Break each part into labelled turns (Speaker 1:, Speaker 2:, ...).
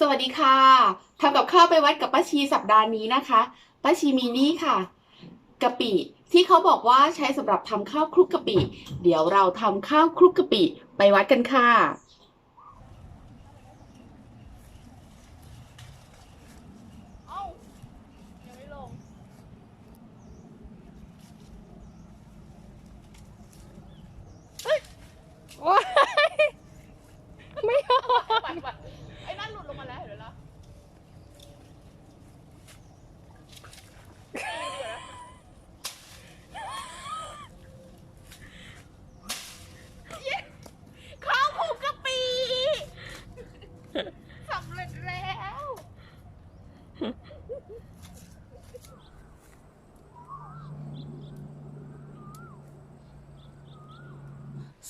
Speaker 1: สวัสดีค่ะทำกับข้าวไปวัดกับป้าชีสัปดาห์นี้นะคะป้าชีมีนี่ค่ะกะปิที่เขาบอกว่าใช้สำหรับทำข้าวคลุกกะปิ เดี๋ยวเราทำข้าวคลุกกะปิไปวัดกันค่ะ
Speaker 2: เอ้ายังไม่ลง
Speaker 3: ว้ายไม่ออก
Speaker 2: ปัดปัดไอ้นั่นหลุดลงมาแล้วเห็นไหมล่ะข้าวคลุกกะปิสำเร็จแล้ว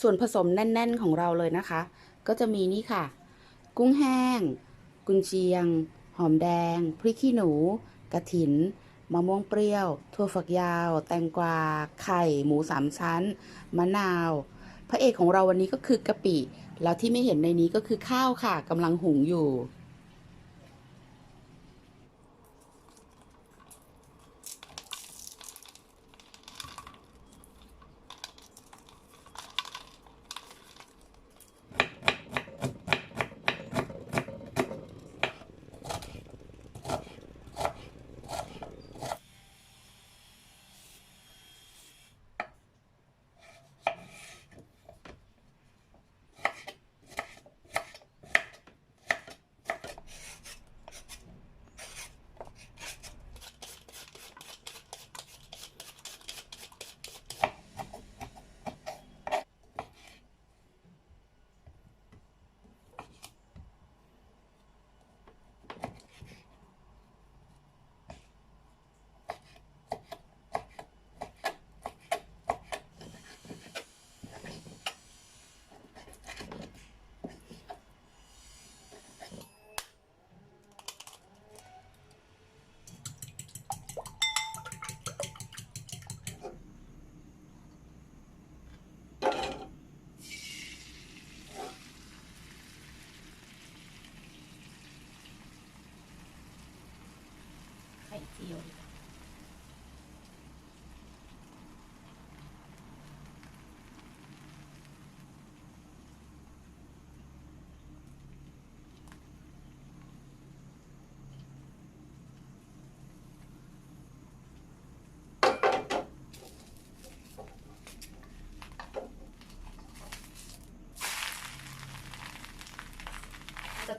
Speaker 1: ส่วนผสมแน่น ๆ ของเราเลยนะคะ ก็จะมีนี่ค่ะ กุ้งแห้ง กุนเชียง หอมแดง พริกขี้หนู กระถิน มะม่วงเปรี้ยว ถั่วฝักยาว แตงกวา ไข่ หมูสามชั้น มะนาว พระเอกของเราวันนี้ก็คือกะปิ แล้วที่ไม่เห็นในนี้ก็คือข้าวค่ะกำลังหุงอยู่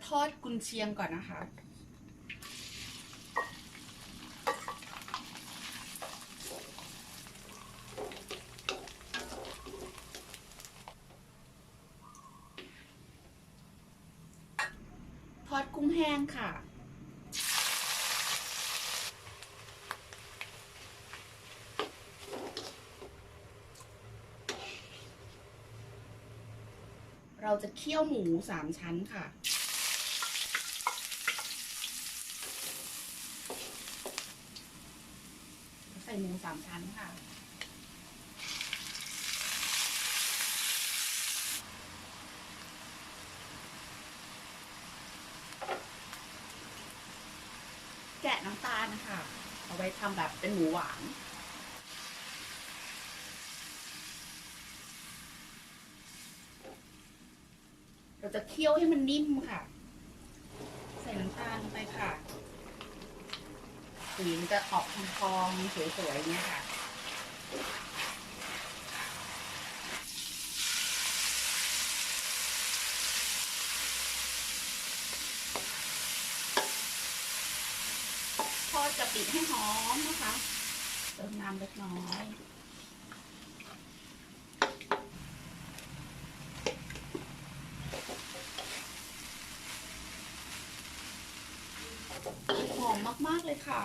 Speaker 1: ทอดกุนเชียงก่อนนะคะ ทอดกุ้งแห้งค่ะเราจะเคี่ยวหมูสามชั้นค่ะ ส่หมูสามชั้นค่ะ แกะน้ำตาลนะคะ เอาไว้ทำแบบเป็นหมูหวานเราจะเคี่ยวให้มันนิ่มค่ะ ใส่น้ำตาลลงไปค่ะ สีมันจะออกทองๆสวยๆเนี่ยค่ะทอดกะปิให้หอมนะคะ เติมน้ำเล็กน้อย มมากๆเลยค่ะ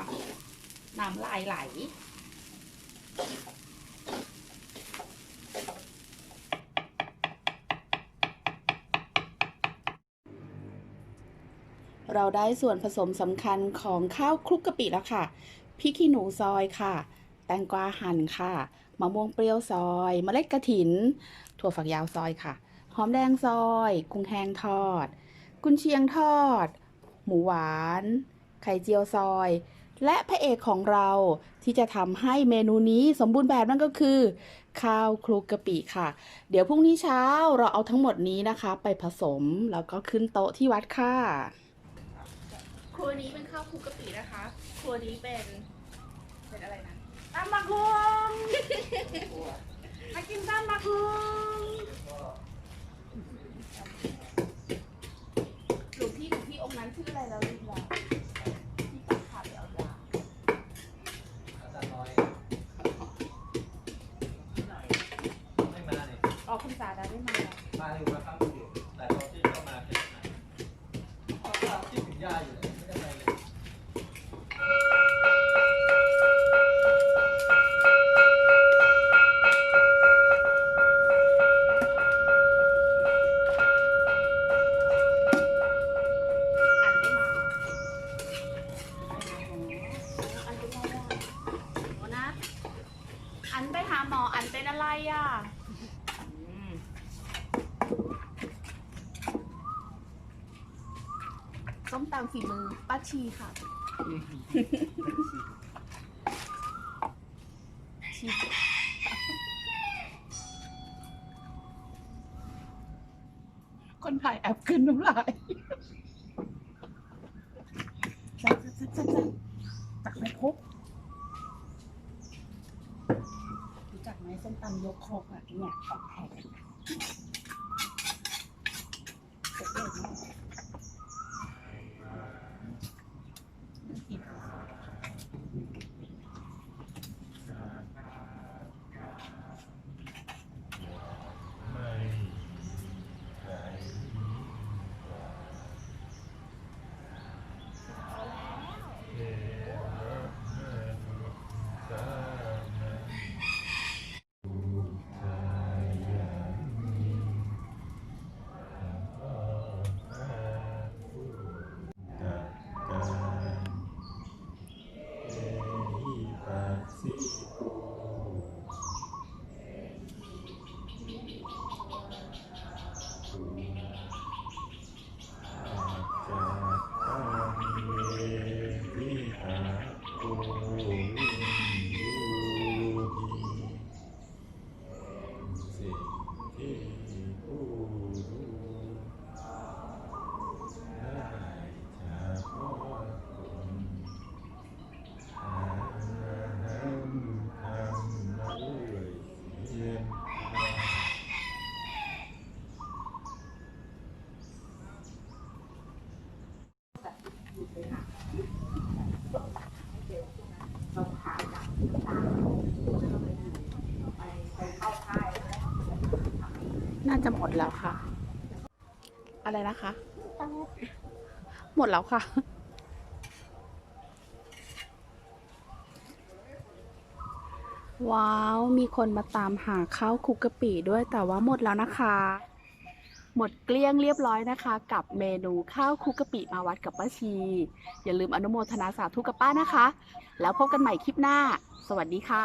Speaker 1: น้ำลายไหล เราได้ส่วนผสมสำคัญของข้าวคลุกกะปิแล้วค่ะ พริกขี้หนูซอยค่ะ แตงกวาหั่นค่ะ มะม่วงเปรี้ยวซอยเมล็ดกระถิน ถั่วฝักยาวซอยค่ะ หอมแดงซอย กุ้งแห้งทอด กุนเชียงทอด หมูหวาน ไข่เจียวซอย และพระเอกของเราที่จะทำให้เมนูนี้สมบูรณ์แบบนั่นก็คือ ข้าวคลุกกะปิค่ะ เดี๋ยวพรุ่งนี้เช้าเราเอาทั้งหมดนี้นะคะ ไปผสมแล้วก็ขึ้นโต๊ะที่วัดค่ะครัวนี้เป็นข้าวคลุกกะปินะคะ ครัวนี้เป็นเป็นอะไรนะ
Speaker 2: ตำบักหุ่งมากินตำบักหุ่ง
Speaker 1: หลวงพี่หลวงพี่องค์นั้นชื่ออะไรแล้วลืมแล้วที่ตัดขาดไปเอายา
Speaker 4: ไม่มาเนี่ย
Speaker 1: ออก คุณ ส้มฝีมือป้าชีค่ะ ชีคนถ่ายแอบขึ้นน้ำลายจับจับจับจับจักไม่ครบรู้จักไหมส้มตำยกครกอะเนี่ยของแท้เสร็จเลยเสิ่
Speaker 5: งที่ผู้รู้ได้จากพ่อคุณหาน้ำทำมาด้วยเพียงพอ
Speaker 1: น่า จะหมดแล้วค่ะ อะไรนะคะ หมดแล้วค่ะ ว้าว มีคนมาตามหาข้าวคลุกกะปิด้วยแต่ว่าหมดแล้วนะคะ หมดเกลี้ยงเรียบร้อยนะคะ กับเมนูข้าวคลุกกะปิมาวัดกับป้าชี อย่าลืมอนุโมทนาสาธุกับป้านะคะ แล้วพบกันใหม่คลิปหน้า สวัสดีค่ะ